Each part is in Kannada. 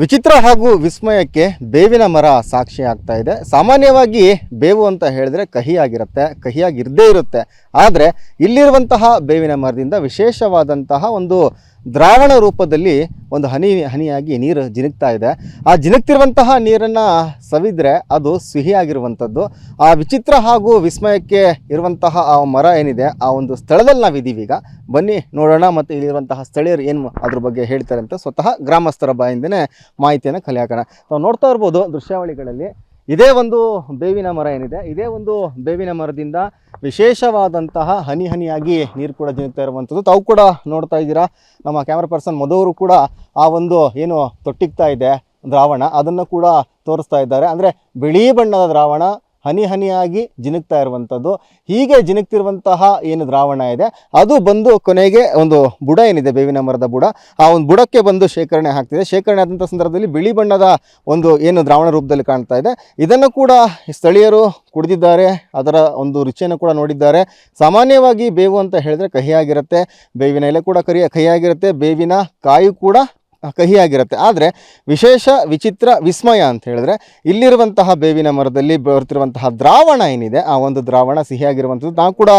ವಿಚಿತ್ರ ಹಾಗೂ ವಿಸ್ಮಯಕ್ಕೆ ಬೇವಿನ ಮರ ಸಾಕ್ಷಿ ಆಗ್ತಾ ಇದೆ. ಸಾಮಾನ್ಯವಾಗಿ ಬೇವು ಅಂತ ಹೇಳಿದ್ರೆ ಕಹಿಯಾಗಿರುತ್ತೆ, ಕಹಿಯಾಗಿರದೇ ಇರುತ್ತೆ. ಆದರೆ ಇಲ್ಲಿರುವಂತಹ ಬೇವಿನ ಮರದಿಂದ ವಿಶೇಷವಾದಂತಹ ಒಂದು ದ್ರಾವಣ ರೂಪದಲ್ಲಿ ಒಂದು ಹನಿ ಹನಿಯಾಗಿ ನೀರು ಜಿನುಗ್ತಾ ಇದೆ. ಆ ಜಿನುಗ್ತಿರುವಂತಹ ನೀರನ್ನು ಸವಿದ್ರೆ ಅದು ಸಿಹಿಯಾಗಿರುವಂಥದ್ದು. ಆ ವಿಚಿತ್ರ ಹಾಗೂ ವಿಸ್ಮಯಕ್ಕೆ ಇರುವಂತಹ ಆ ಮರ ಏನಿದೆ, ಆ ಒಂದು ಸ್ಥಳದಲ್ಲಿ ನಾವಿದ್ದೀವಿ ಈಗ ಬನ್ನಿ ನೋಡೋಣ ಮತ್ತು ಇಲ್ಲಿರುವಂತಹ ಸ್ಥಳೀಯರು ಏನು ಅದ್ರ ಬಗ್ಗೆ ಹೇಳ್ತಾರೆ ಅಂತ ಸ್ವತಃ ಗ್ರಾಮಸ್ಥರ ಬಾಯಿಂದನೇ ಮಾಹಿತಿಯನ್ನು ಕಲೆ ನಾವು ನೋಡ್ತಾ ಇರ್ಬೋದು ದೃಶ್ಯಾವಳಿಗಳಲ್ಲಿ. ಇದೇ ಒಂದು ಬೇವಿನ ಮರ ಏನಿದೆ, ಇದೇ ಒಂದು ಬೇವಿನ ಮರದಿಂದ ವಿಶೇಷವಾದಂತಹ ಹನಿ ಹನಿಯಾಗಿ ನೀರು ಕೂಡ ತಿನ್ನುತ್ತಾ ಇರುವಂಥದ್ದು. ತಾವು ಕೂಡ ನೋಡ್ತಾ ಇದ್ದೀರಾ, ನಮ್ಮ ಕ್ಯಾಮ್ರಾ ಪರ್ಸನ್ ಮಧುವರು ಕೂಡ ಆ ಒಂದು ಏನು ತೊಟ್ಟಿಗ್ತಾ ಇದೆ ದ್ರಾವಣ, ಅದನ್ನು ಕೂಡ ತೋರಿಸ್ತಾ ಇದ್ದಾರೆ. ಅಂದರೆ ಬಿಳಿ ಬಣ್ಣದ ದ್ರಾವಣ ಹನಿ ಹನಿಯಾಗಿ ಜಿನುಕ್ತಾ ಇರುವಂಥದ್ದು. ಹೀಗೆ ಜಿನುಕ್ತಿರುವಂತಹ ಏನು ದ್ರಾವಣ ಇದೆ? ಅದು ಬಂದು ಕೊನೆಗೆ ಒಂದು ಬುಡ ಏನಿದೆ? ಬೇವಿನ ಮರದ ಬುಡ. ಆ ಒಂದು ಬುಡಕ್ಕೆ ಬಂದು ಶೇಖರಣೆ ಹಾಕ್ತಿದೆ ಶೇಖರಣೆ ಆದಂಥ ಸಂದರ್ಭದಲ್ಲಿ ಬಿಳಿ ಬಣ್ಣದ ಒಂದು ಏನು ದ್ರಾವಣ ರೂಪದಲ್ಲಿ ಕಾಣ್ತಾ ಇದೆ. ಇದನ್ನು ಕೂಡ ಸ್ಥಳೀಯರು ಕುಡಿದಿದ್ದಾರೆ. ಅದರ ಒಂದು ರುಚಿಯನ್ನು ಕೂಡ ನೋಡಿದ್ದಾರೆ. ಸಾಮಾನ್ಯವಾಗಿ ಬೇವು ಅಂತ ಹೇಳಿದ್ರೆ ಕಹಿಯಾಗಿರುತ್ತೆ. ಬೇವಿನ ಎಲೆ ಕೂಡ ಕರಿಯ ಕಹಿಯಾಗಿರುತ್ತೆ. ಬೇವಿನ ಕಾಯಿ ಕೂಡ ಕಹಿಯಾಗಿರುತ್ತೆ. ಆದರೆ ವಿಶೇಷ ವಿಚಿತ್ರ ವಿಸ್ಮಯ ಅಂತ ಹೇಳಿದ್ರೆ ಇಲ್ಲಿರುವಂತಹ ಬೇವಿನ ಮರದಲ್ಲಿ ಬರ್ತಿರುವಂತಹ ದ್ರಾವಣ ಏನಿದೆ, ಆ ಒಂದು ದ್ರಾವಣ ಸಿಹಿಯಾಗಿರುವಂಥದ್ದು. ನಾವು ಕೂಡ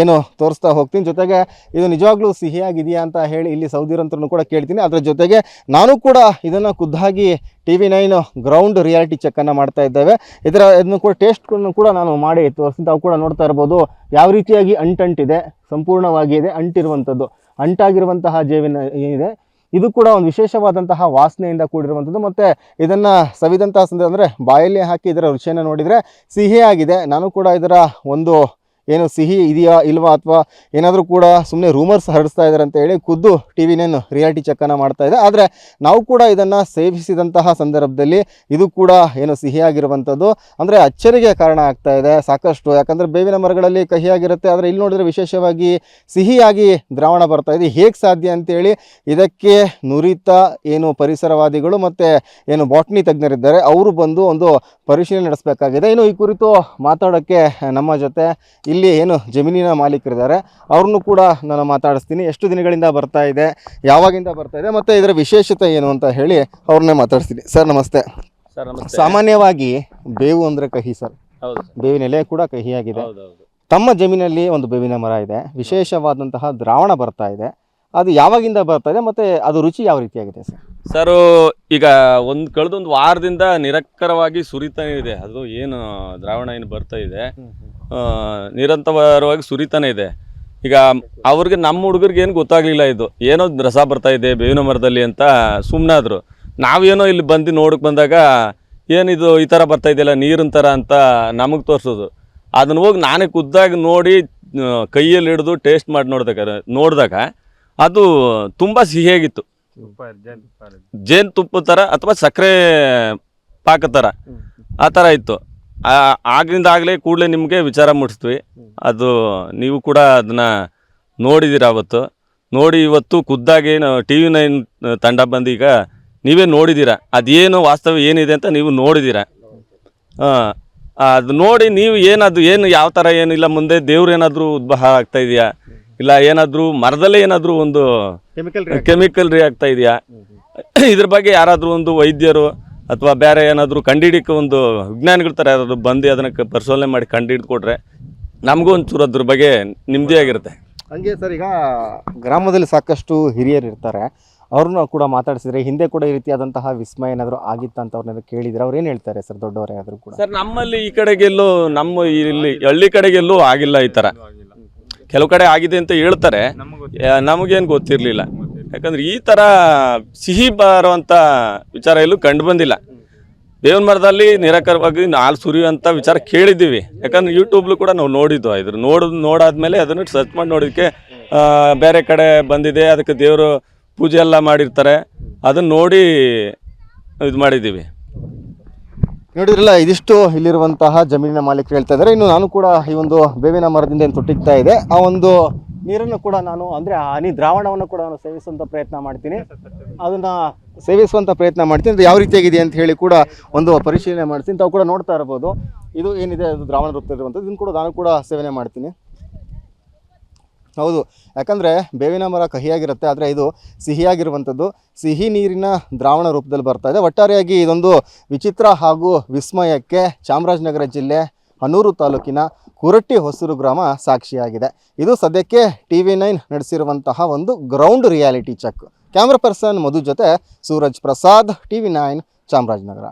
ಏನು ತೋರಿಸ್ತಾ ಹೋಗ್ತೀನಿ. ಜೊತೆಗೆ ಇದು ನಿಜವಾಗ್ಲೂ ಸಿಹಿಯಾಗಿದೆಯಾ ಅಂತ ಹೇಳಿ ಇಲ್ಲಿ ಸೌದಿರಂತರನ್ನು ಕೂಡ ಕೇಳ್ತೀನಿ. ಅದರ ಜೊತೆಗೆ ನಾನು ಕೂಡ ಇದನ್ನು ಖುದ್ದಾಗಿ T V nine ground reality ಚೆಕ್ಕನ್ನು ಮಾಡ್ತಾ ಇದ್ದೇವೆ. ಇದರ ಇದನ್ನು ಕೂಡ ಟೇಸ್ಟ್ ಕೂಡ ನಾನು ಮಾಡಿ ತೋರಿಸ್ತೀನಿ. ತಾವು ಕೂಡ ನೋಡ್ತಾ ಇರ್ಬೋದು ಯಾವ ರೀತಿಯಾಗಿ ಅಂಟಂಟಿದೆ, ಸಂಪೂರ್ಣವಾಗಿ ಇದೆ, ಅಂಟಿರುವಂಥದ್ದು. ಅಂಟಾಗಿರುವಂತಹ ಜೇವಿನ ಏನಿದೆ ಇದು ಕೂಡ ಒಂದು ವಿಶೇಷವಾದಂತಹ ವಾಸನೆಯಿಂದ ಕೂಡಿರುವಂಥದ್ದು. ಮತ್ತು ಇದನ್ನು ಸವಿದಂತಹ ಸಂದರ್ಭ ಅಂದರೆ ಬಾಯಲ್ಲಿ ಹಾಕಿ ಇದರ ರುಚಿಯನ್ನು ನೋಡಿದರೆ ಸಿಹಿಯಾಗಿದೆ. ನಾನು ಕೂಡ ಇದರ ಒಂದು ಏನು ಸಿಹಿ ಇದೆಯಾ ಇಲ್ವಾ ಅಥವಾ ಏನಾದರೂ ಕೂಡ ಸುಮ್ಮನೆ ರೂಮರ್ಸ್ ಹರಡಿಸ್ತಾ ಇದ್ದಾರೆ ಅಂತ ಹೇಳಿ ಖುದ್ದು ಟಿ ವಿನೇನು ನೈನ್ ರಿಯಾಲಿಟಿ ಚೆಕ್ಕನ್ನು ಮಾಡ್ತಾ ಇದೆ. ಆದರೆ ನಾವು ಕೂಡ ಇದನ್ನು ಸೇವಿಸಿದಂತಹ ಸಂದರ್ಭದಲ್ಲಿ ಇದು ಕೂಡ ಏನು ಸಿಹಿಯಾಗಿರುವಂಥದ್ದು. ಅಂದರೆ ಅಚ್ಚರಿಗೆ ಕಾರಣ ಆಗ್ತಾ ಇದೆ ಸಾಕಷ್ಟು. ಯಾಕಂದರೆ ಬೇವಿನ ಮರಗಳಲ್ಲಿ ಕಹಿಯಾಗಿರುತ್ತೆ. ಆದರೆ ಇಲ್ಲಿ ನೋಡಿದ್ರೆ ವಿಶೇಷವಾಗಿ ಸಿಹಿಯಾಗಿ ದ್ರಾವಣ ಬರ್ತಾ ಇದೆ. ಹೇಗೆ ಸಾಧ್ಯ ಅಂತೇಳಿ ಇದಕ್ಕೆ ನುರಿತ ಏನು ಪರಿಸರವಾದಿಗಳು ಮತ್ತು ಏನು ಬಾಟ್ನಿ ತಜ್ಞರಿದ್ದಾರೆ. ಅವರು ಬಂದು ಒಂದು ಪರಿಶೀಲನೆ ನಡೆಸಬೇಕಾಗಿದೆ. ಇನ್ನು ಈ ಕುರಿತು ಮಾತಾಡೋಕ್ಕೆ ನಮ್ಮ ಜೊತೆ ಇಲ್ಲಿ ಏನು ಜಮೀನಿನ ಮಾಲೀಕರಿದ್ದಾರೆ. ಅವ್ರನ್ನೂ ಕೂಡ ನಾನು ಮಾತಾಡಿಸ್ತೀನಿ. ಎಷ್ಟು ದಿನಗಳಿಂದ ಬರ್ತಾ ಇದೆ ಯಾವಾಗಿಂದ ಬರ್ತಾ ಇದೆ ಮತ್ತು ಇದರ ವಿಶೇಷತೆ ಏನು ಅಂತ ಹೇಳಿ ಅವ್ರನ್ನೇ ಮಾತಾಡಿಸ್ತೀನಿ. ಸರ್ ನಮಸ್ತೆ. ಸರ್ ನಮಸ್ತೆ. ಸಾಮಾನ್ಯವಾಗಿ ಬೇವು ಅಂದರೆ ಕಹಿ ಸರ್. ಹೌದು ಸರ್. ಬೇವಿನ ಎಲೆ ಕೂಡ ಕಹಿಯಾಗಿದೆ. ಹೌದು ಹೌದು. ತಮ್ಮ ಜಮೀನಲ್ಲಿ ಒಂದು ಬೇವಿನ ಮರ ಇದೆ. ವಿಶೇಷವಾದಂತಹ ದ್ರಾವಣ ಬರ್ತಾ ಇದೆ. ಅದು ಯಾವಾಗಿಂದ ಬರ್ತಾ ಇದೆ ಮತ್ತು ಅದು ರುಚಿ ಯಾವ ರೀತಿಯಾಗಿದೆ ಸರ್? ಸರ್ ಈಗ ಒಂದು ಕಳೆದೊಂದು ವಾರದಿಂದ ನಿರಕ್ಕರವಾಗಿ ಸುರಿತಾ ಇದೆ. ಅದು ಏನು ದ್ರಾವಣ ಏನು ಬರ್ತಾ ಇದೆ. ನಿರಂತರವಾಗಿ ಸುರಿತಾನೆ ಇದೆ. ಈಗ ಅವ್ರಿಗೆ ನಮ್ಮ ಹುಡುಗರಿಗೆ ಏನು ಗೊತ್ತಾಗ್ಲಿಲ್ಲ ಇದು. ಏನೋ ರಸ ಬರ್ತಾ ಇದೆ ಬೇವಿನ ಮರದಲ್ಲಿ ಅಂತ ಸುಮ್ಮನಾದ್ರು ನಾವೇನೋ ಇಲ್ಲಿ ಬಂದು ನೋಡಕ್ಕೆ ಬಂದಾಗ ಏನಿದು ಈ ಥರ ಬರ್ತಾ ಇದೆಯಲ್ಲ ನೀರಿನ ಥರ ಅಂತ ನಮಗೆ ತೋರಿಸೋದು. ಅದನ್ನು ಹೋಗಿ ನಾನೇ ಖುದ್ದಾಗಿ ನೋಡಿ ಕೈಯಲ್ಲಿ ಹಿಡಿದು ಟೇಸ್ಟ್ ಮಾಡಿ ನೋಡಿದಾಗ ನೋಡಿದಾಗ ಅದು ತುಂಬ ಸಿಹಿಯಾಗಿತ್ತು. ಜೇನುತುಪ್ಪ ಥರ ಅಥವಾ ಸಕ್ಕರೆ ಪಾಕ ಥರ ಆ ಥರ ಇತ್ತು. ಆ- ಆಗ್ಲಿಂದ ಆಗಲೇ ಕೂಡಲೇ ನಿಮಗೆ ವಿಚಾರ ಮೂಡಿಸ್ತೀವಿ ಅದು ನೀವು ಕೂಡ ಅದನ್ನ ನೋಡಿದ್ದೀರ ಅವತ್ತು. ನೋಡಿ ಇವತ್ತು ಖುದ್ದಾಗಿ ಟಿ ವಿ ನೈನ್ ತಂಡ ಬಂದೀಗ ನೀವೇ ನೋಡಿದ್ದೀರ ಅದೇನು ವಾಸ್ತವ ಏನಿದೆ ಅಂತ ನೀವು ನೋಡಿದ್ದೀರ ಹಾಂ ಅದು ನೋಡಿ ನೀವು ಏನದು ಏನು ಯಾವ ಥರ ಏನಿಲ್ಲ ಮುಂದೆ ದೇವ್ರು ಏನಾದರೂ ಉದ್ಭವ ಆಗ್ತಾ ಇದೆಯಾ? ಇಲ್ಲ ಏನಾದರೂ ಮರದಲ್ಲೇ ಏನಾದರೂ ಒಂದು ಕೆಮಿಕಲ್ ಕೆಮಿಕಲ್ ರೀ ಆಗ್ತಾ ಇದೆಯಾ? ಇದ್ರ ಬಗ್ಗೆ ಯಾರಾದರೂ ಒಂದು ವೈದ್ಯರು ಅಥವಾ ಬೇರೆ ಏನಾದರೂ ಕಂಡಿಡಿಕ್ಕೆ ಒಂದು ವಿಜ್ಞಾನಿಗಳ ಥರ ಯಾರಾದರೂ ಬಂದು ಅದನ್ನು ಪರಿಶೋಧನೆ ಮಾಡಿ ಕಂಡುಹಿಡ್ದು ಕೊಟ್ಟರೆ ನಮಗೂ ಒಂಚೂರು ಅದ್ರ ಬಗ್ಗೆ ನೆಮ್ಮದಿಯಾಗಿರುತ್ತೆ ಹಂಗೆ ಸರ್ ಈಗ ಗ್ರಾಮದಲ್ಲಿ ಸಾಕಷ್ಟು ಹಿರಿಯರು ಇರ್ತಾರೆ. ಅವ್ರನ್ನ ಕೂಡ ಮಾತಾಡಿಸಿದ್ರೆ ಹಿಂದೆ ಕೂಡ ಈ ರೀತಿಯಾದಂತಹ ವಿಸ್ಮಯ ಏನಾದರೂ ಆಗಿತ್ತ ಅಂತ ಅವ್ರನ್ನ ಕೇಳಿದ್ರೆ ಅವ್ರು ಏನು ಹೇಳ್ತಾರೆ ಸರ್ ದೊಡ್ಡವರೇ ಆದರೂ ಕೂಡ? ಸರ್ ನಮ್ಮಲ್ಲಿ ಈ ಕಡೆಗೆಲ್ಲೂ ನಮ್ಮ ಇಲ್ಲಿ ಹಳ್ಳಿ ಕಡೆಗೆಲ್ಲೂ ಆಗಿಲ್ಲ ಈ ಥರ ಕೆಲವು ಕಡೆ ಆಗಿದೆ ಅಂತ ಹೇಳ್ತಾರೆ. ನಮಗೇನು ಗೊತ್ತಿರಲಿಲ್ಲ. ಯಾಕಂದ್ರೆ ಈ ಥರ ಸಿಹಿ ಬರುವಂಥ ವಿಚಾರ ಎಲ್ಲೂ ಕಂಡು ಬಂದಿಲ್ಲ. ದೇವನ ಮರದಲ್ಲಿ ನಿರಾಕರವಾಗಿ ಹಾಲು ಸುರಿಯುವಂಥ ವಿಚಾರ ಕೇಳಿದ್ದೀವಿ. ಯಾಕಂದ್ರೆ ಯೂಟ್ಯೂಬ್ಲು ಕೂಡ ನಾವು ನೋಡಿದ್ದು, ಇದ್ರ ನೋಡ್, ನೋಡಾದ್ಮೇಲೆ ಅದನ್ನು ಸರ್ಚ್ ಮಾಡಿ ನೋಡೋದಕ್ಕೆ ಬೇರೆ ಕಡೆ ಬಂದಿದೆ, ಅದಕ್ಕೆ ದೇವರು ಪೂಜೆ ಎಲ್ಲ ಮಾಡಿರ್ತಾರೆ. ಅದನ್ನು ನೋಡಿ ಇದು ಮಾಡಿದ್ದೀವಿ. ನೋಡಿದ್ರಲ್ಲ, ಇದಿಷ್ಟು ಇಲ್ಲಿರುವಂತಹ ಜಮೀನಿನ ಮಾಲೀಕರು ಹೇಳ್ತಾ ಇದ್ದಾರೆ. ಇನ್ನು ನಾನು ಕೂಡ ಈ ಒಂದು ಬೇವಿನ ಮರದಿಂದ ಏನು ತೊಟ್ಟಿಗ್ತಾ ಇದೆ. ಆ ಒಂದು ನೀರನ್ನು ಕೂಡ ನಾನು ಅಂದರೆ ಹನಿ ದ್ರಾವಣವನ್ನು ಕೂಡ ನಾನು ಸೇವಿಸುವಂಥ ಪ್ರಯತ್ನ ಮಾಡ್ತೀನಿ. ಅದನ್ನು ಸೇವಿಸುವಂಥ ಪ್ರಯತ್ನ ಮಾಡ್ತೀನಿ. ಅದು ಯಾವ ರೀತಿಯಾಗಿದೆ ಅಂತ ಹೇಳಿ ಕೂಡ ಒಂದು ಪರಿಶೀಲನೆ ಮಾಡ್ತೀನಿ. ತಾವು ಕೂಡ ನೋಡ್ತಾ ಇರ್ಬೋದು ಇದು ಏನಿದೆ? ಅದು ದ್ರಾವಣ ರೂಪದಲ್ಲಿರುವಂಥದ್ದು ಇದನ್ನು ಕೂಡ ನಾನು ಕೂಡ ಸೇವನೆ ಮಾಡ್ತೀನಿ. ಹೌದು. ಯಾಕಂದರೆ ಬೇವಿನ ಮರ ಕಹಿಯಾಗಿರುತ್ತೆ. ಆದರೆ ಇದು ಸಿಹಿಯಾಗಿರುವಂಥದ್ದು. ಸಿಹಿ ನೀರಿನ ದ್ರಾವಣ ರೂಪದಲ್ಲಿ ಬರ್ತಾ ಇದೆ. ಒಟ್ಟಾರೆಯಾಗಿ ಇದೊಂದು ವಿಚಿತ್ರ ಹಾಗೂ ವಿಸ್ಮಯಕ್ಕೆ ಚಾಮರಾಜನಗರ ಜಿಲ್ಲೆ ಹನೂರು ತಾಲೂಕಿನ ಕುರಟ್ಟಿ ಹೊಸೂರು ಗ್ರಾಮ ಸಾಕ್ಷಿಯಾಗಿದೆ. ಇದು ಸದ್ಯಕ್ಕೆ ಟಿ ವಿ ನೈನ್ ನಡೆಸಿರುವಂತಹ ಒಂದು ground reality check camera person Madhu ಜೊತೆ Suraj Prasad T V nine Chamarajanagar.